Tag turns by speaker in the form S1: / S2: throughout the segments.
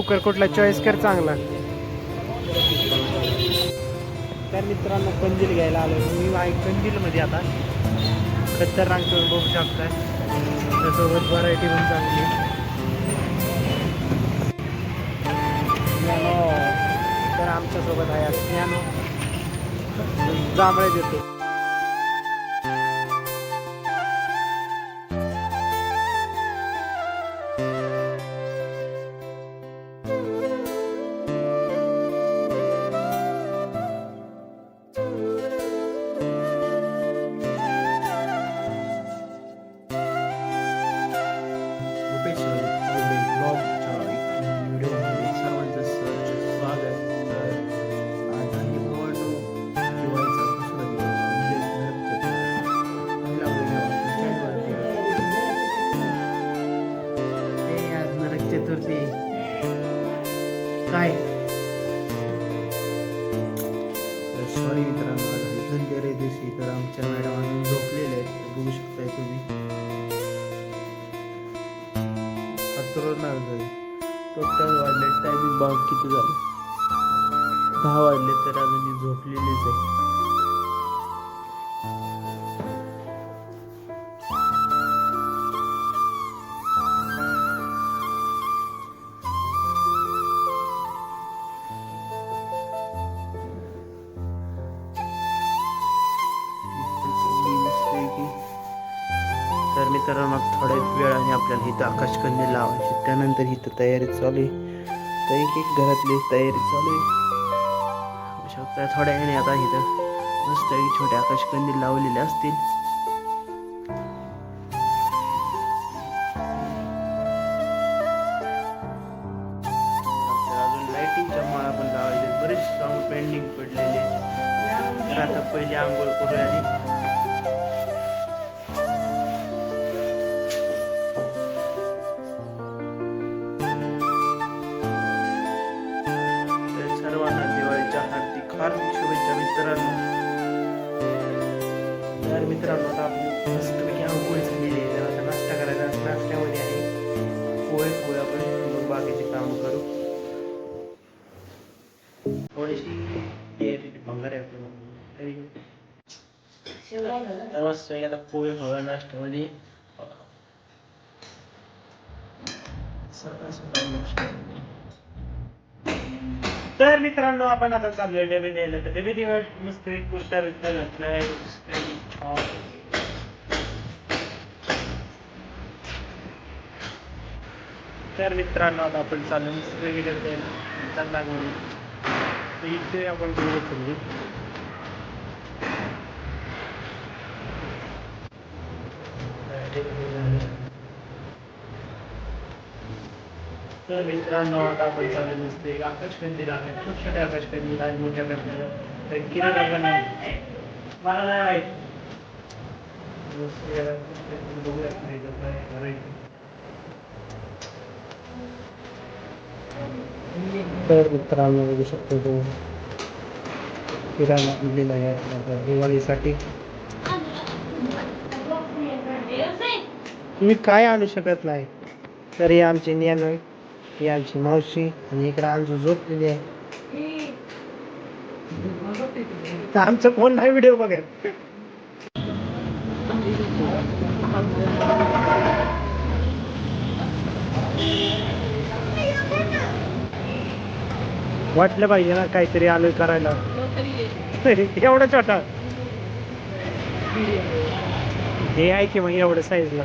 S1: लवकर कुठला चॉईस कर चांगला. तर मित्रांनो कंदील घ्यायला आलो मी आहे कंदीलमध्ये आता. खतरनाक तुम्ही बघू शकताय. त्यासोबत व्हरायटी पण चांगली ज्ञानो. तर आमच्यासोबत आहे आज ज्ञानो. जांभळे देतो.
S2: रुपेश भाग किती झालं? दहा वाजले तर अजून झोपलेलीच आहे. तर मित्रांनो थोड्याच वेळाने आपल्याला इथं आकाशकंदील लावायची. त्यानंतर इथं तयारी चालू आहे. तर एक एक घरातली तयारी चालू आहे. बघू शकता थोड्या वेळाने आता इथं मस्त छोटे आकाशकंदील लावलेले असतील. आपल्याला अजून लाइटिंगच्या माळा पण लावायचे बरेच काम पेंडिंग पडलेले तर आता पहिले आंघोळ करूया हार्दिक शुभेच्छा मित्रांनो. तर मित्रांनो आता आपली मस्तपैकी आंघोळ झालेली आहे. आता नाश्ता करायचा नाश्त्यामध्ये आहे पोहे पोहे आपण मग बाकीचे काम करू. थोडीशी तयारी भंगार आहे आपल्याला तरी मस्त आता पोहे पोहे नाश्त्यामध्ये. सकाळ सकाळ नाश्ता. तर मित्रांनो आपण आता चाललोय डबे द्यायला तर डबे दिवस मस्त एक कुर्ता घातलाय तर मित्रांनो आता आपण चालू मस्त डबे द्यायला तर इथे आपण डबे चाललो तर मित्रांनो आता आपण चालू नसते आकाशकंदील आहे. खूप छोटे आकाशकंदील आहे मोठ्या कंदील तर किरण आपण मला नाही माहीत. मस्त याला काय करायचं. तर मित्रांनो बघू शकतो तो. किराणा आणलेला आहे दिवाळीसाठी. तुम्ही काय आणू शकत नाही? तर हे आमची आहे आहे ही आमची मावशी आणि इकडे आमचं झोपलेली आहे तर आमचं कोण नाही व्हिडिओ बघत वाटलं पाहिजे ना काहीतरी आलोय करायला. एवढं छोटा. हे आहे की मग एवढं साईजला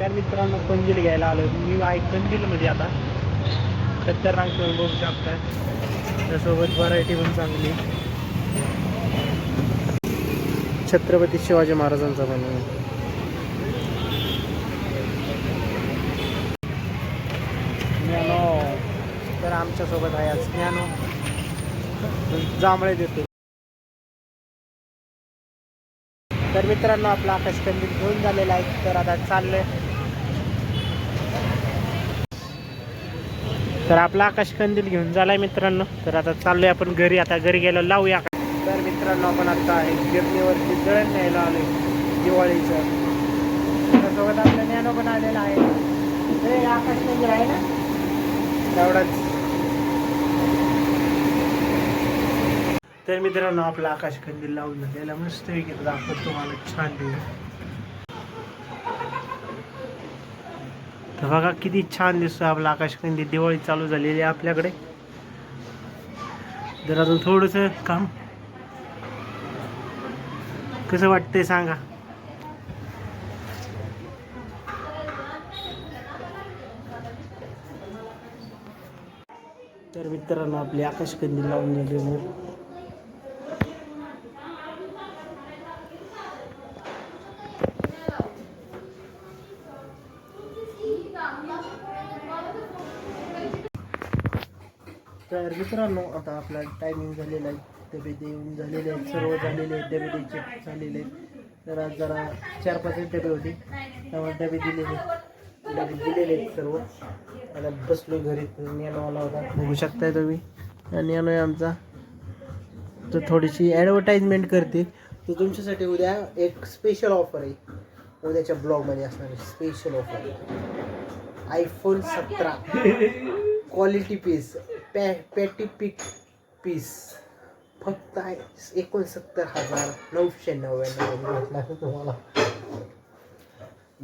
S2: तर मित्रांनो पणजील घ्यायला आलो मी आहे कंदीलमध्ये आता. खतरनाक तुम्ही बघू शकता त्यासोबत व्हरायटी पण चांगली.
S1: छत्रपती शिवाजी महाराजांचा पण ज्ञानो. तर आमच्यासोबत आहे आज ज्ञानो. जांभळे देतो. तर मित्रांनो आपला आकाश कंदील घेऊन झालेला आहे. तर आता चाललंय. तर आपला आकाश कंदील घेऊन झालाय मित्रांनो. तर आता चाललोय आपण घरी. आता घरी गेलो लावूया. तर मित्रांनो आपण आता एक गिरणीवरती दळण न्यायला आलोय. दिवाळीचं. त्यासोबत आपला ज्ञानो पण आलेला आहे. ते आकाश कंदील आहे ना? तेवढाच तर मित्रांनो आपला आकाश कंदील लावून झालेला. मस्त पैकी दाखवतो तुम्हाला. छान देऊ तर बघा किती छान दिसतो आपला आकाशकंदी दिवाळी चालू झालेली आहे आपल्याकडे. जर अजून थोडस काम. कसं वाटतंय सांगा? तर मित्रांनो आपली आकाशकंदी लावून झालेले तर मित्रांनो आता आपला टायमिंग झालेला आहे. डबे देऊन झालेले आहेत सर्व झालेले आहेत डबे द्यायचे झालेले आहेत. तर आज जरा चार पाच डबे होते. त्यामुळे डबे दिलेले डबे दिलेले आहेत सर्व. आता बसलो घरी नेनो आला होता. बघू शकताय तुम्ही. आणि आहे आमचा. तर थोडीशी ॲडव्हर्टाईजमेंट करते. तर तुमच्यासाठी उद्या एक स्पेशल ऑफर आहे. उद्याच्या ब्लॉगमध्ये असणारी स्पेशल ऑफर आयफोन सतरा. क्वालिटी पीस पॅ पॅटी पिक पीस फक्त आहे एकोणसत्तर हजार नऊशे नव्याण्णव भेटणार तुम्हाला.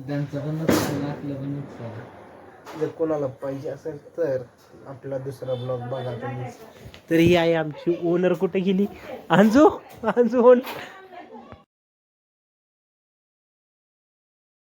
S3: त्यांचं पण नुकसान आपलं पण नुकसान.
S1: जर कोणाला पाहिजे असेल तर आपला दुसरा ब्लॉग बघा तुम्ही. तर ही आहे आमची ओनर कुठे गेली? अंजू? अंजू ओन